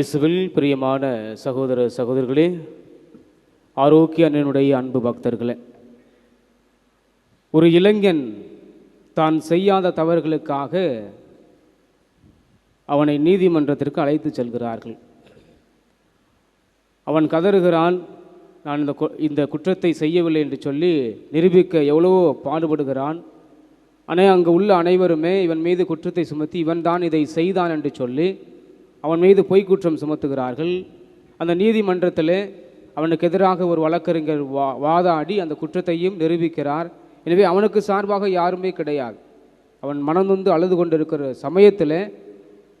இயேசுவில் பிரியமான சகோதர சகோதரிகளே ஆரோக்கிய அண்ணனுடைய அன்பு பக்தர்களே ஒரு இளைஞன் தான் செய்யாத தவறுகளுக்காக அவனை நீதிமன்றத்திற்கு அழைத்து செல்கிறார்கள். அவன் கதறுகிறான் நான் இந்த இந்த குற்றத்தை செய்யவில்லை என்று சொல்லி நிரூபிக்க எவ்வளவோ பாடுபடுகிறான். ஆனால் அங்கு உள்ள அனைவருமே இவன் மீது குற்றத்தை சுமத்தி இவன் தான் இதை செய்தான் என்று சொல்லி அவன் மீது பொய் குற்றம் சுமத்துகிறார்கள். அந்த நீதிமன்றத்தில் அவனுக்கு எதிராக ஒரு வழக்கறிஞர் வா வாதாடி அந்த குற்றத்தையும் நிரூபிக்கிறார். எனவே அவனுக்கு சார்பாக யாருமே கிடையாது. அவன் மனநொந்து அழுது கொண்டிருக்கிற சமயத்தில்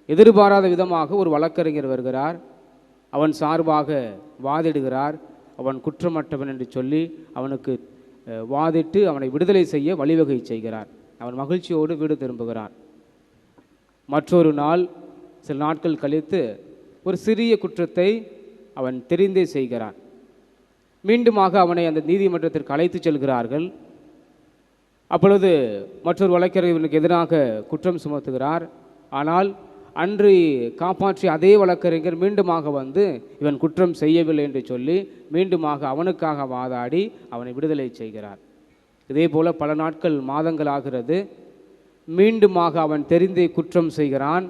எதிர்பாராத விதமாக ஒரு வழக்கறிஞர் வருகிறார். அவன் சார்பாக வாதிடுகிறார். அவன் குற்றமற்றவன் என்று சொல்லி அவனுக்கு வாதிட்டு அவனை விடுதலை செய்ய வழிவகை செய்கிறார். அவன் மகிழ்ச்சியோடு வீடு திரும்புகிறார் மற்றொரு நாள் சில நாட்கள் கழித்து ஒரு சிறிய குற்றத்தை அவன் தெரிந்தே செய்கிறான். மீண்டுமாக அவனை அந்த நீதிமன்றத்திற்கு அழைத்து செல்கிறார்கள். அப்பொழுது மற்றொரு வழக்கறிஞர் இவனுக்கு எதிராக குற்றம் சுமத்துகிறார். ஆனால் அன்று காப்பாற்றிய அதே வழக்கறிஞர் மீண்டுமாக வந்து இவன் குற்றம் செய்யவில்லை என்று சொல்லி மீண்டுமாக அவனுக்காக வாதாடி அவனை விடுதலை செய்கிறார். இதே போல பல நாட்கள் மாதங்கள் ஆகிறது. மீண்டுமாக அவன் தெரிந்தே குற்றம் செய்கிறான்.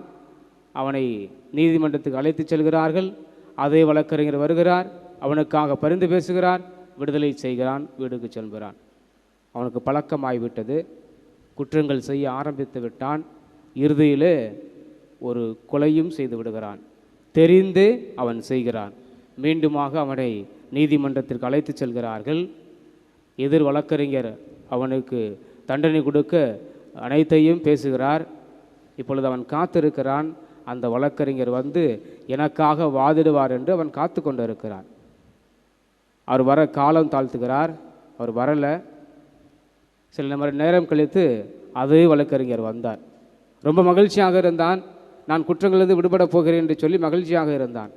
அவனை நீதிமன்றத்துக்கு அழைத்துச் செல்கிறார்கள். அதே வழக்கறிஞர் வருகிறார். அவனுக்காக பரிந்து பேசுகிறார். விடுதலை செய்கிறான். வீடுக்கு செல்கிறான். அவனுக்கு பழக்கமாகிவிட்டது குற்றங்கள் செய்ய ஆரம்பித்து விட்டான். இறுதியிலே ஒரு கொலையும் செய்து விடுகிறான். தெரிந்து அவன் செய்கிறான். மீண்டுமாக அவனை நீதிமன்றத்திற்கு அழைத்துச் செல்கிறார்கள். எதிர் வழக்கறிஞர் அவனுக்கு தண்டனை கொடுக்க அனைத்தையும் பேசுகிறார். இப்பொழுது அவன் காத்திருக்கிறான். அந்த வழக்கறிஞர் வந்து எனக்காக வாதிடுவார் என்று அவன் காத்து கொண்டிருக்கிறான். அவர் வர காலம் தாழ்த்துகிறார். அவர் வரலை. சில மணி நேரம் கழித்து அதே வழக்கறிஞர் வந்தார். ரொம்ப மகிழ்ச்சியாக இருந்தான். நான் குற்றங்களிலிருந்து விடுபட போகிறேன் என்று சொல்லி மகிழ்ச்சியாக இருந்தான்.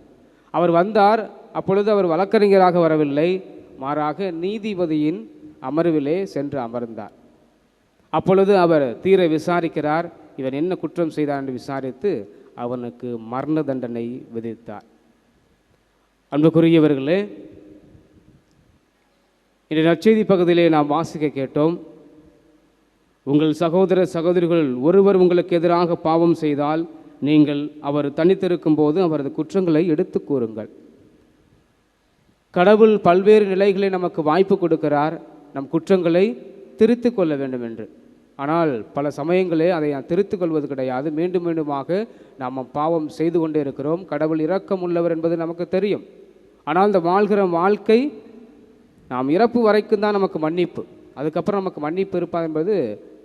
அவர் வந்தார். அப்பொழுது அவர் வழக்கறிஞராக வரவில்லை. மாறாக நீதிபதியின் அமர்விலே சென்று அமர்ந்தார். அப்பொழுது அவர் தீர விசாரிக்கிறார். இவன் என்ன குற்றம் செய்தான் என்று விசாரித்து அவனுக்கு மரண தண்டனை விதித்தார். அன்புக்குரியவர்களே இன்றைய நற்செய்தி பகுதியிலே நாம் வாசிக்க கேட்டோம் உங்கள் சகோதர சகோதரிகள் ஒருவர் உங்களுக்கு எதிராக பாவம் செய்தால் நீங்கள் அவர் தனித்திருக்கும் போது அவரது குற்றங்களை எடுத்து கூறுங்கள். கடவுள் பல்வேறு நிலைகளை நமக்கு வாய்ப்பு கொடுக்கிறார். நம் குற்றங்களை திருத்திக் கொள்ள வேண்டும் என்று ஆனால் பல சமயங்களே அதை நாம் கொள்வது கிடையாது. மீண்டும் மீண்டுமாக நாம் பாவம் செய்து கொண்டே இருக்கிறோம். கடவுள் இரக்கம் உள்ளவர் என்பது நமக்கு தெரியும். ஆனால் இந்த வாழ்கிற வாழ்க்கை நாம் இறப்பு வரைக்கும் தான் நமக்கு மன்னிப்பு. அதுக்கப்புறம் நமக்கு மன்னிப்பு இருப்பா என்பது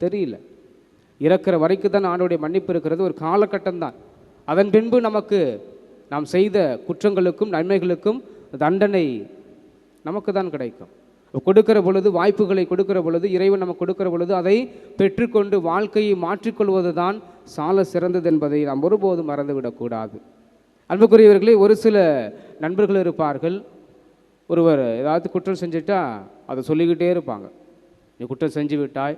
தெரியல. இறக்கிற வரைக்கும் தான் ஆண்டோடைய மன்னிப்பு இருக்கிறது. ஒரு காலகட்டம் தான். அதன் பின்பு நமக்கு நாம் செய்த குற்றங்களுக்கும் நன்மைகளுக்கும் தண்டனை நமக்கு தான் கிடைக்கும். கொடுக்கிற பொழுது வாய்ப்புகளை கொடுக்கிற பொழுது இறைவன் நம்ம கொடுக்கிற பொழுது அதை பெற்றுக்கொண்டு வாழ்க்கையை மாற்றிக்கொள்வது தான் சால சிறந்தது என்பதை நாம் ஒருபோதும் மறந்துவிடக்கூடாது. அன்புக்குரியவர்களே ஒரு சில நண்பர்கள் இருப்பார்கள். ஒருவர் ஏதாவது குற்றம் செஞ்சுட்டா அதை சொல்லிக்கிட்டே இருப்பாங்க. நீ குற்றம் செஞ்சு விட்டாய்.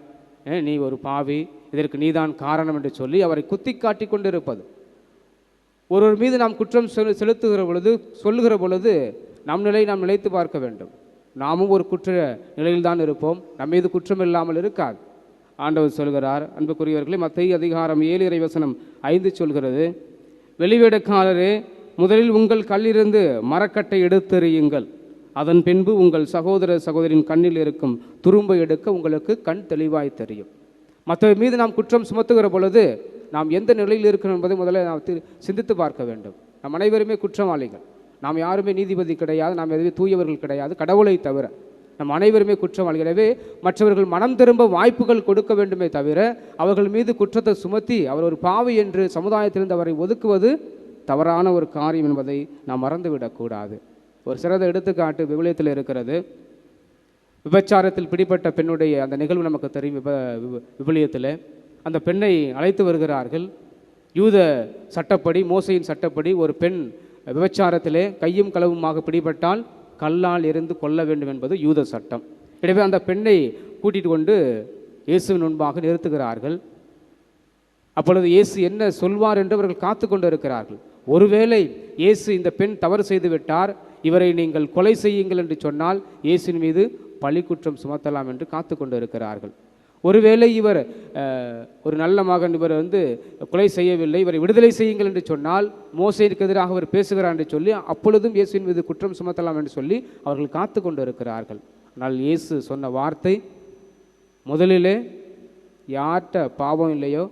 ஏ, நீ ஒரு பாவி. இதற்கு நீதான் காரணம் என்று சொல்லி அவரை குத்தி காட்டி கொண்டு இருப்பது ஒருவர் மீது நாம் குற்றம் செலுத்துகிற பொழுது சொல்லுகிற பொழுது நம் நிலை நாம் நிலைத்து பார்க்க வேண்டும். நாமும் ஒரு குற்ற நிலையில்தான் இருப்போம். நம் மீது குற்றம் இல்லாமல் இருக்காது ஆண்டவர் சொல்கிறார் அன்புக்குரியவர்களே மத்திய அதிகாரம் ஏழு இறைவசனம் ஐந்து சொல்கிறது வெளிவேடக்காரரே முதலில் உங்கள் கல்லிருந்து மரக்கட்டை எடுத்தெறியுங்கள். அதன் பின்பு உங்கள் சகோதர சகோதரின் கண்ணில் இருக்கும் துரும்பை எடுக்க உங்களுக்கு கண் தெளிவாய் தெரியும். மற்றவர் மீது நாம் குற்றம் சுமத்துகிற பொழுது நாம் எந்த நிலையில் இருக்கிறோம் என்பதை முதல்ல நாம் தி- சிந்தித்து பார்க்க வேண்டும். நம் அனைவருமே குற்றவாளிகள். நாம் யாருமே நீதிபதி கிடையாது நாம் எதுவுமே தூயவர்கள் கிடையாது கடவுளை தவிர. நம் அனைவருமே குற்றவாளிகள் எனவே மற்றவர்கள் மனம் திரும்ப வாய்ப்புகள் கொடுக்க வேண்டுமே தவிர அவர்கள் மீது குற்றத்தை சுமத்தி அவர் ஒரு பாவி என்று சமுதாயத்திலிருந்து அவரை ஒதுக்குவது தவறான ஒரு காரியம் என்பதை நாம் மறந்துவிடக்கூடாது ஒரு சிறந்த எடுத்துக்காட்டு விவிலியத்தில் இருக்கிறது. விபச்சாரத்தில் பிடிப்பட்ட பெண்ணுடைய அந்த நிகழ்வு நமக்கு தெரியும் விப- விவிலியத்தில். அந்த பெண்ணை அழைத்து வருகிறார்கள். யூத சட்டப்படி மோசையின் சட்டப்படி ஒரு பெண் விபச்சாரத்திலே கையும் களவுமாக பிடிபட்டால் கல்லால் இருந்து கொல்ல வேண்டும் என்பது யூத சட்டம். எனவே அந்த பெண்ணை கூட்டிட்டு கொண்டு இயேசுவின் முன்பாக நிறுத்துகிறார்கள். அப்பொழுது இயேசு என்ன சொல்வார் என்று அவர்கள் காத்து கொண்டு இருக்கிறார்கள் ஒருவேளை இயேசு இந்த பெண் தவறு செய்துவிட்டார் இவரை நீங்கள் கொலை செய்யுங்கள் என்று சொன்னால் இயேசுவின் மீது பழி குற்றம் சுமத்தலாம் என்று காத்து கொண்டு இருக்கிறார்கள் ஒருவேளை இவர் ஒரு நல்ல மகன் இவர் வந்து கொலை செய்யவில்லை இவரை விடுதலை செய்யுங்கள் என்று சொன்னால் மோசைக்கு எதிராக அவர் பேசுகிறார் என்று சொல்லி அப்பொழுதும் இயேசுவின் மீது குற்றம் சுமத்தலாம் என்று சொல்லி அவர்கள் காத்து கொண்டு இருக்கிறார்கள் ஆனால் இயேசு சொன்ன வார்த்தை முதலிலே யார்கிட்ட பாவம் இல்லையோ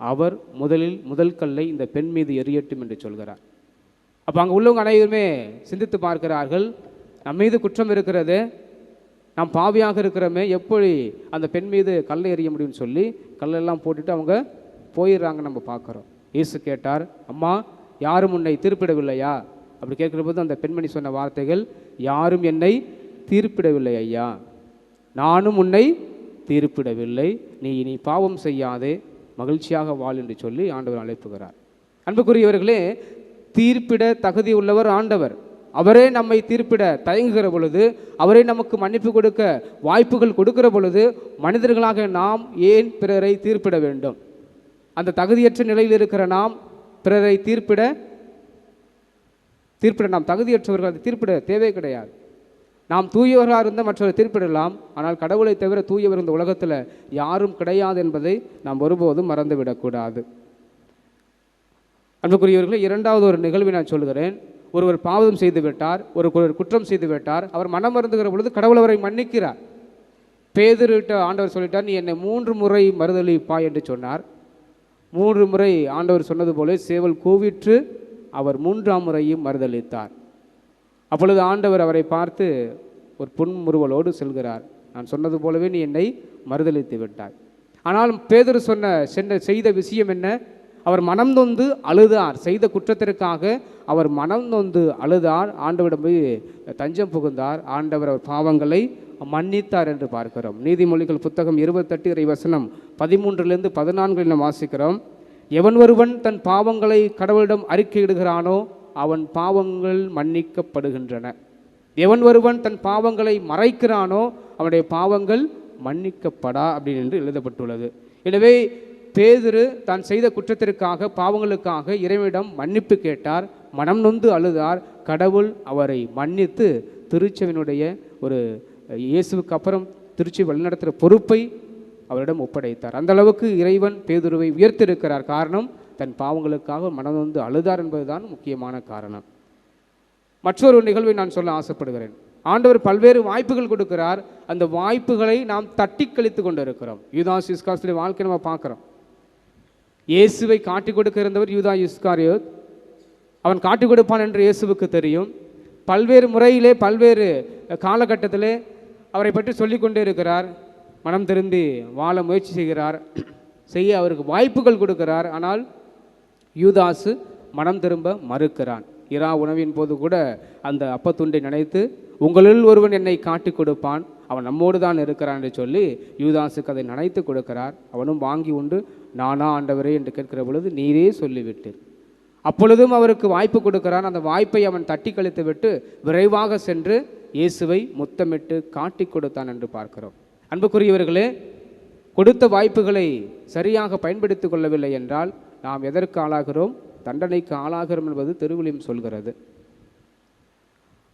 அவர் முதலில் முதல் கல்லை இந்த பெண் மீது எரியட்டும் என்று சொல்கிறார். அப்போ அங்கே உள்ளவங்க அனைவருமே சிந்தித்து பார்க்கிறார்கள் நம்ம மீது குற்றம் இருக்கிறது நாம் பாவியாக இருக்கிறோமே எப்படி அந்த பெண் மீது கல்லை எறிய முடியும்னு சொல்லி கல்லெல்லாம் போட்டுட்டு அவங்க போயிடுறாங்க நம்ம பார்க்குறோம். இயேசு கேட்டார் அம்மா யாரும் உன்னை தீர்ப்பிடவில்லையா? அப்படி கேட்குற போது அந்த பெண்மணி சொன்ன வார்த்தைகள் யாரும் என்னை தீர்ப்பிடவில்லை ஐயா. நானும் உன்னை தீர்ப்பிடவில்லை. நீ இனி பாவம் செய்யாதே. மகிழ்ச்சியாக வாழ் என்று சொல்லி ஆண்டவர் அழைப்புகிறார். அன்புக்குரியவர்களே தீர்ப்பிட தகுதி உள்ளவர் ஆண்டவர். அவரே நம்மை தீர்ப்பிட தயங்குகிற பொழுது அவரே நமக்கு மன்னிப்பு கொடுக்க வாய்ப்புகள் கொடுக்கிற பொழுது மனிதர்களாக நாம் ஏன் பிறரை தீர்ப்பிட வேண்டும்? அந்த தகுதியற்ற நிலையில் இருக்கிற நாம் பிறரை தீர்ப்பிட தீர்ப்பிட நாம் தகுதியற்றவர்கள் அதை தீர்ப்பிட தேவை கிடையாது. நாம் தூயவர்களாக இருந்தால் மற்றவரை தீர்ப்பிடலாம். ஆனால் கடவுளை தவிர தூயவர் இந்த உலகத்தில் யாரும் கிடையாது என்பதை நாம் ஒருபோதும் மறந்துவிடக்கூடாது. அன்புக்குரியவர்களை இரண்டாவது ஒரு நிகழ்வை நான் சொல்கிறேன் ஒருவர் பாவம் செய்து விட்டார் ஒரு குற்றம் செய்து விட்டார் அவர் மனம் மருந்துகிற பொழுது கடவுள் அவரை மன்னிக்கிறார். பேதுருட்ட ஆண்டவர் சொல்லிட்டார் நீ என்னை மூன்று முறை மறுதளிப்பா என்று சொன்னார். மூன்று முறை ஆண்டவர் சொன்னது போல சேவல் கூவிற்று அவர் மூன்றாம் முறையும் மறுதளித்தார் அப்பொழுது ஆண்டவர் அவரை பார்த்து ஒரு புன்முறுவலோடு செல்கிறார். நான் சொன்னது போலவே நீ என்னை மறுதளித்து விட்டாய். ஆனால் பேதர் சொன்ன சென்ற செய்த விஷயம் என்ன? அவர் மனம் நொந்து அழுதார். செய்த குற்றத்திற்காக அவர் மனம் நொந்து அழுதார். ஆண்டவரிடம் போய் தஞ்சம் புகுந்தார். ஆண்டவர் அவர் பாவங்களை மன்னித்தார் என்று பார்க்கிறோம். நீதிமொழிகள் புத்தகம் இருபத்தெட்டு இறை வசனம் பதிமூன்றிலிருந்து பதினான்கில் நாம் வாசிக்கிறோம். எவன் ஒருவன் தன் பாவங்களை கடவுளிடம் அறிக்கையிடுகிறானோ அவன் பாவங்கள் மன்னிக்கப்படுகின்றன. எவன் ஒருவன் தன் பாவங்களை மறைக்கிறானோ அவனுடைய பாவங்கள் மன்னிக்கப்படா அப்படின்னு என்று எழுதப்பட்டுள்ளது. எனவே பேதுரு தான் செய்த குற்றத்திற்காக பாவங்களுக்காக இறைவனிடம் மன்னிப்பு கேட்டார் மனம் நொந்து அழுதார். கடவுள் அவரை மன்னித்து திருச்செவினுடைய ஒரு இயேசுவுக்கு அப்புறம் திருச்சி வழிநடத்துகிற பொறுப்பை அவரிடம் ஒப்படைத்தார். அந்த அளவுக்கு இறைவன் பேதுருவை உயர்த்திருக்கிறார் காரணம் தன் பாவங்களுக்காக மனம் நொந்து அழுதார் என்பதுதான் முக்கியமான காரணம். மற்றொரு நிகழ்வை நான் சொல்ல ஆசைப்படுகிறேன். ஆண்டவர் பல்வேறு வாய்ப்புகள் கொடுக்கிறார். அந்த வாய்ப்புகளை நாம் தட்டி கழித்து கொண்டு இருக்கிறோம் யூதாஸ் இஸ்காசுடைய வாழ்க்கை நம்ம பார்க்குறோம். இயேசுவை காட்டி கொடுக்க இருந்தவர் யூதா யுஸ்காரியோத் அவன் காட்டி கொடுப்பான் என்று இயேசுவுக்கு தெரியும். பல்வேறு முறையிலே பல்வேறு காலகட்டத்திலே அவரை பற்றி சொல்லி கொண்டே இருக்கிறார். மனம் திருந்தி வாழ முயற்சி செய்கிறார். செய்ய அவருக்கு வாய்ப்புகள் கொடுக்கிறார். ஆனால் யூதாசு மனம் திரும்ப மறுக்கிறான். இரா உணவின் போது கூட அந்த அப்பத்துண்டை நினைத்து உங்களில் ஒருவன் என்னை காட்டி கொடுப்பான். அவன் நம்மோடு தான் இருக்கிறான் என்று சொல்லி யூதாசுக்கு அதை நினைத்து கொடுக்கிறார். அவனும் வாங்கி உண்டு நானா ஆண்டவரே என்று கேட்கிற பொழுது நீரே சொல்லிவிட்டேன் அப்பொழுதும் அவருக்கு வாய்ப்பு கொடுக்கிறான். அந்த வாய்ப்பை அவன் தட்டி கழித்து விட்டு விரைவாக சென்று இயேசுவை முத்தமிட்டு காட்டி கொடுத்தான் என்று பார்க்கிறோம். அன்புக்குரியவர்களே கொடுத்த வாய்ப்புகளை சரியாக பயன்படுத்தி கொள்ளவில்லை என்றால் நாம் எதற்கு ஆளாகிறோம்? தண்டனைக்கு ஆளாகிறோம் என்பது திருவிழியும் சொல்கிறது.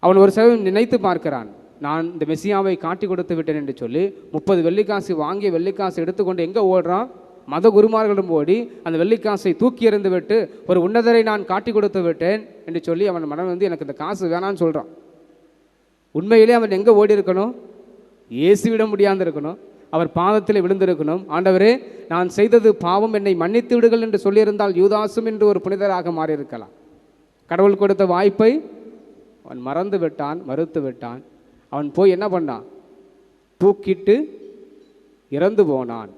அவன் ஒரு சமயம் நினைத்து பார்க்கிறான். நான் இந்த மெசியாவை காட்டி கொடுத்து விட்டேன் என்று சொல்லி முப்பது வெள்ளிக்காசு வாங்கிய வெள்ளிக்காசு எடுத்துக்கொண்டு எங்கே ஓடுறான்? மத குருமார்களிடம் ஓடி அந்த வெள்ளிக்காசை தூக்கி எறிந்து விட்டு ஒரு உன்னதரை நான் காட்டி கொடுத்து விட்டேன் என்று சொல்லி அவன் மனம் வந்து எனக்கு இந்த காசு வேணான்னு சொல்கிறான் உண்மையிலே அவன் எங்கே ஓடி இருக்கணும் இயேசுவிட முடியாந்து இருக்கணும் அவர் பாதத்தில் விழுந்திருக்கணும். ஆண்டவரே நான் செய்தது பாவம். என்னை மன்னித்து விடுங்கள் என்று சொல்லியிருந்தால் யூதாசும் என்று ஒரு புனிதராக மாறியிருக்கலாம். கடவுள் கொடுத்த வாய்ப்பை அவன் மறந்து விட்டான் மறுத்து விட்டான். அவன் போய் என்ன பண்ணான்? தூக்கிட்டு இறந்து போனான்.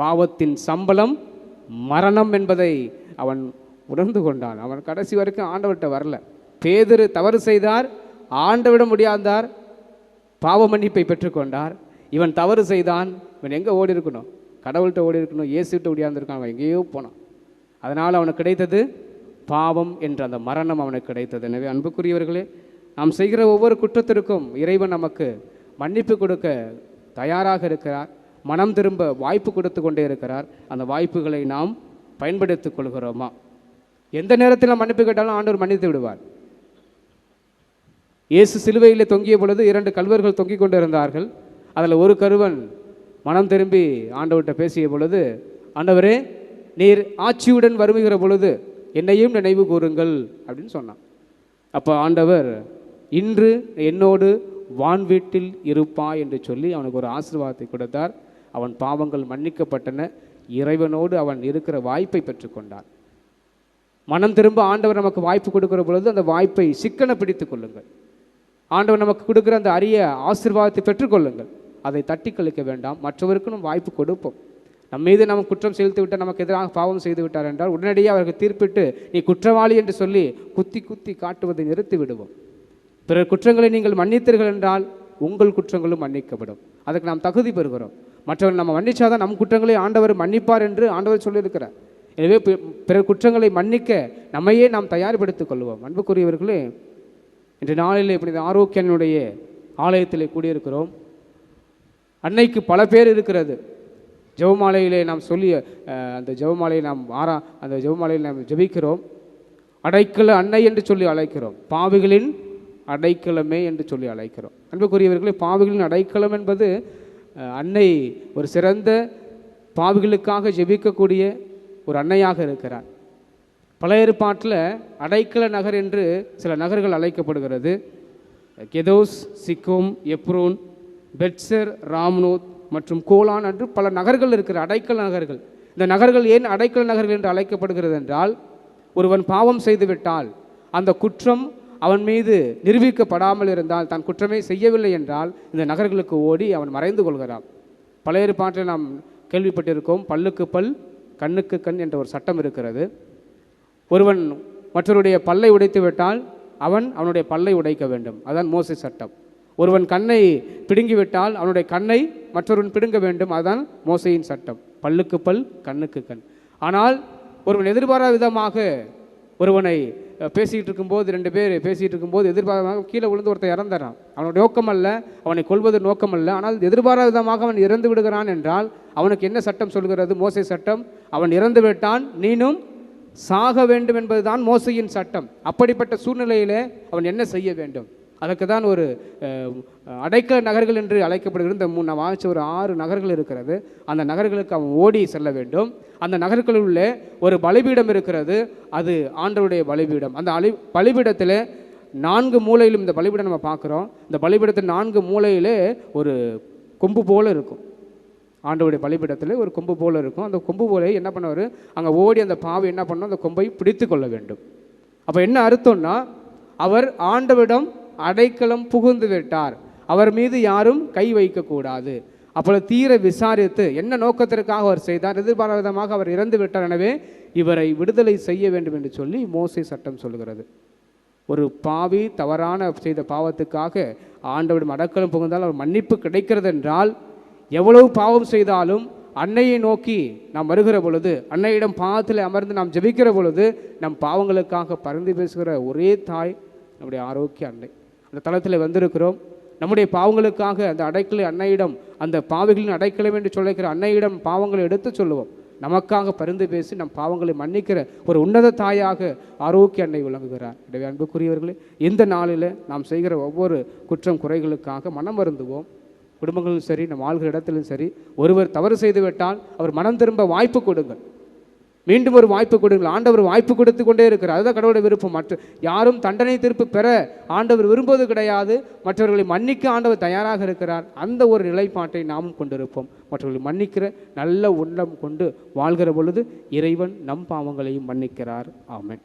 பாவத்தின் சம்பளம் மரணம் என்பதை அவன் உணர்ந்து கொண்டான். அவன் கடைசி வரைக்கும் ஆண்டவர்கிட்ட வரல. பேதரு தவறு செய்தார் ஆண்டவிட முடியாதார் பாவ மன்னிப்பை பெற்றுக்கொண்டார் இவன் தவறு செய்தான். இவன் எங்கே ஓடி இருக்கணும்? கடவுள்கிட்ட ஓடி இருக்கணும் இயேசுகிட்ட ஓடியாந்துருக்கான். அவன் எங்கேயோ போனான். அதனால் அவனுக்கு கிடைத்தது பாவம் என்ற அந்த மரணம் அவனுக்கு கிடைத்தது. எனவே அன்புக்குரியவர்களே நாம் செய்கிற ஒவ்வொரு குற்றத்திற்கும் இறைவன் நமக்கு மன்னிப்பு கொடுக்க தயாராக இருக்கிறார். மனம் திரும்ப வாய்ப்பு கொடுத்து கொண்டே இருக்கிறார். அந்த வாய்ப்புகளை நாம் பயன்படுத்திக் கொள்கிறோமா? எந்த நேரத்தில் மன்னிப்பு கேட்டாலும் ஆண்டவர் மன்னித்து விடுவார். இயேசு சிலுவையில் தொங்கிய பொழுது இரண்டு கல்வர்கள் தொங்கிக் கொண்டிருந்தார்கள். அதில் ஒரு கருவன் மனம் திரும்பி ஆண்டவர்கிட்ட பேசிய பொழுது ஆண்டவரே நீர் ஆட்சியுடன் வருமுகிற பொழுது என்னையும் நினைவு கூறுங்கள் அப்படின்னு சொன்னான். அப்போ ஆண்டவர் இன்று என்னோடு வான்வீட்டில் இருப்பா என்று சொல்லி அவனுக்கு ஒரு ஆசீர்வாதத்தை கொடுத்தார். அவன் பாவங்கள் மன்னிக்கப்பட்டன. இறைவனோடு அவன் இருக்கிற வாய்ப்பை பெற்றுக்கொண்டான். மனம் திரும்ப ஆண்டவர் நமக்கு வாய்ப்பு கொடுக்கிற பொழுது அந்த வாய்ப்பை சிக்கன பிடித்துக் கொள்ளுங்கள். ஆண்டவர் நமக்கு கொடுக்குற அந்த அரிய ஆசீர்வாதத்தை பெற்றுக்கொள்ளுங்கள். அதை தட்டி கழிக்க வேண்டாம். மற்றவருக்கும் நம்ம வாய்ப்பு கொடுப்போம். நம்ம மீது நம்ம குற்றம் செலுத்தி விட்டால் நமக்கு எதிராக பாவம் செய்து விட்டார் என்றால் உடனடியாக அவருக்கு தீர்ப்பிட்டு நீ குற்றவாளி என்று சொல்லி குத்தி குத்தி காட்டுவதை நிறுத்தி விடுவோம் பிறர் குற்றங்களை நீங்கள் மன்னித்தீர்கள் என்றால் உங்கள் குற்றங்களும் மன்னிக்கப்படும். அதுக்கு நாம் தகுதி பெறுகிறோம். மற்றவர்கள் நம்ம மன்னிச்சாதான் நம் குற்றங்களை ஆண்டவர் மன்னிப்பார் என்று ஆண்டவர் சொல்லியிருக்கிறார். எனவே பிறர் குற்றங்களை மன்னிக்க நம்மையே நாம் தயார்படுத்திக் கொள்வோம். அன்புக்குரியவர்களே இன்று நாளில் இப்படி ஆரோக்கியனுடைய ஆலயத்தில் கூடியிருக்கிறோம். அன்னைக்கு பல பேர் இருக்கிறது. ஜெபமாலையிலே நாம் சொல்லி அந்த ஜெபமாலையை நாம் ஆறா அந்த ஜெபமாலையில் நாம் ஜெபிக்கிறோம். அடைக்கல அன்னை என்று சொல்லி அழைக்கிறோம். பாவிகளின் அடைக்கலமே என்று சொல்லி அழைக்கிறோம். அன்புக்குரியவர்களே பாவிகளின் அடைக்கலம் என்பது அன்னை ஒரு சிறந்த பாவிகளுக்காக ஜெபிக்கக்கூடிய ஒரு அன்னையாக இருக்கிறார். பழைய ஏற்பாட்டில் அடைக்கல நகர் என்று சில நகர்கள் அழைக்கப்படுகிறது. கெதோஸ் சிக்கோம் எப்ரோன் பெட்சர் ராம்னோத் மற்றும் கோலான் என்று பல நகர்கள் இருக்கிற அடைக்கல நகர்கள். இந்த நகர்கள் ஏன் அடைக்கல நகர்கள் என்று அழைக்கப்படுகிறது என்றால் ஒருவன் பாவம் செய்துவிட்டால் அந்த குற்றம் அவன் மீது நிரூபிக்கப்படாமல் இருந்தால் தான் குற்றமே செய்யவில்லை என்றால் இந்த நகர்களுக்கு ஓடி அவன் மறைந்து கொள்கிறான். பழைய பாட்டில் நாம் கேள்விப்பட்டிருக்கோம் பல்லுக்கு பல் கண்ணுக்கு கண் என்ற ஒரு சட்டம் இருக்கிறது. ஒருவன் மற்றவருடைய பல்லை உடைத்து விட்டால் அவன் அவனுடைய பல்லை உடைக்க வேண்டும். அதான் மோசை சட்டம். ஒருவன் கண்ணை பிடுங்கிவிட்டால் அவனுடைய கண்ணை மற்றொருவன் பிடுங்க வேண்டும். அதுதான் மோசையின் சட்டம். பல்லுக்கு பல் கண்ணுக்கு கண். ஆனால் ஒருவன் எதிர்பாராத விதமாக ஒருவனை பேசிக்கிட்டு இருக்கும்போது ரெண்டு பேர் பேசிகிட்டு இருக்கும்போது எதிர்பாராத கீழே விழுந்து ஒருத்தர் இறந்துறான் அவனுடைய நோக்கம் அல்ல அவனை கொல்வது நோக்கம் அல்ல ஆனால் எதிர்பாராத விதமாக அவன் இறந்து விடுகிறான் என்றால் அவனுக்கு என்ன சட்டம் சொல்கிறது? மோசை சட்டம். அவன் இறந்து விட்டான் நீனும் சாக வேண்டும் என்பதுதான் மோசையின் சட்டம். அப்படிப்பட்ட சூழ்நிலையிலே அவன் என்ன செய்ய வேண்டும்? அதற்கு தான் ஒரு அஹ், அடைக்கல நகர்கள் என்று அழைக்கப்படுகிறது இந்த மூணு நான் வாங்கிச்ச ஒரு ஆறு நகர்கள் இருக்கிறது. அந்த நகர்களுக்கு அவன் ஓடி செல்ல வேண்டும். அந்த நகர்களுள்ளே ஒரு பலிபீடம் இருக்கிறது. அது ஆண்டவருடைய பலிபீடம். அந்த அலி பலிபீடத்தில் நான்கு மூலையிலும் இந்த பலிபீடம் நம்ம பார்க்குறோம். இந்த பலிபீடத்தின் நான்கு மூலையிலே ஒரு கொம்பு போல இருக்கும். ஆண்டவுடைய பலிபீடத்தில் ஒரு கொம்பு போல இருக்கும். அந்த கொம்பு போல என்ன பண்ணுவார்? அங்கே ஓடி அந்த பாவை என்ன பண்ணோம் அந்த கொம்பை பிடித்து கொள்ள வேண்டும். அப்போ என்ன அர்த்தம்னா அவர் ஆண்டவிடம் அடைக்கலம் புகுந்து விட்டார். அவர் மீது யாரும் கை வைக்கக்கூடாது. அப்பொழுது தீர விசாரித்து என்ன நோக்கத்திற்காக அவர் செய்தார்? எதிர்பாராத விதமாக அவர் இறந்து விட்டார். எனவே இவரை விடுதலை செய்ய வேண்டும் என்று சொல்லி மோசை சட்டம் சொல்கிறது ஒரு பாவி தவறான செய்த பாவத்துக்காக ஆண்டவரிடம் அடக்கலம் புகுந்தால் அவர் மன்னிப்பு கிடைக்கிறது என்றால் எவ்வளவு பாவம் செய்தாலும் அன்னையை நோக்கி நாம் வருகிற பொழுது அன்னையிடம் பாவத்தில் அமர்ந்து நாம் ஜெபிக்கிற பொழுது நம் பாவங்களுக்காக பரிந்து பேசுகிற ஒரே தாய் நம்முடைய ஆரோக்கிய அன்னை. அந்த தளத்தில் வந்திருக்கிறோம். நம்முடைய பாவங்களுக்காக அந்த அடைக்கலை அன்னையிடம் அந்த பாவிகளின் அடைக்கலம் என்று சொல்லிக்கிற அன்னையிடம் பாவங்களை எடுத்து சொல்லுவோம். நமக்காக பரிந்து பேசி நம் பாவங்களை மன்னிக்கிற ஒரு உன்னத தாயாக ஆரோக்கிய அன்னை விளங்குகிறார். எனவே அன்புக்குரியவர்களே இந்த நாளில் நாம் செய்கிற ஒவ்வொரு குற்றம் குறைகளுக்காக மனம் வருந்துவோம். குடும்பங்களும் சரி நம் ஆள்கிற இடத்திலும் சரி ஒருவர் தவறு செய்துவிட்டால் அவர் மனம் திரும்ப வாய்ப்பு கொடுங்கள். மீண்டும் ஒரு வாய்ப்பு கொடுங்கள். ஆண்டவர் வாய்ப்பு கொடுத்து கொண்டே இருக்கிறார். அதுதான் கடவுளுடைய விருப்பம். மற்ற யாரும் தண்டனை தீர்ப்பு பெற ஆண்டவர் விரும்புவது கிடையாது. மற்றவர்களை மன்னிக்க ஆண்டவர் தயாராக இருக்கிறார். அந்த ஒரு நிலைப்பாட்டை நாமும் கொண்டிருப்போம். மற்றவர்களை மன்னிக்கிற நல்ல உள்ளம் கொண்டு வாழ்கிற பொழுது இறைவன் நம் பாவங்களையும் மன்னிக்கிறார். ஆமன்.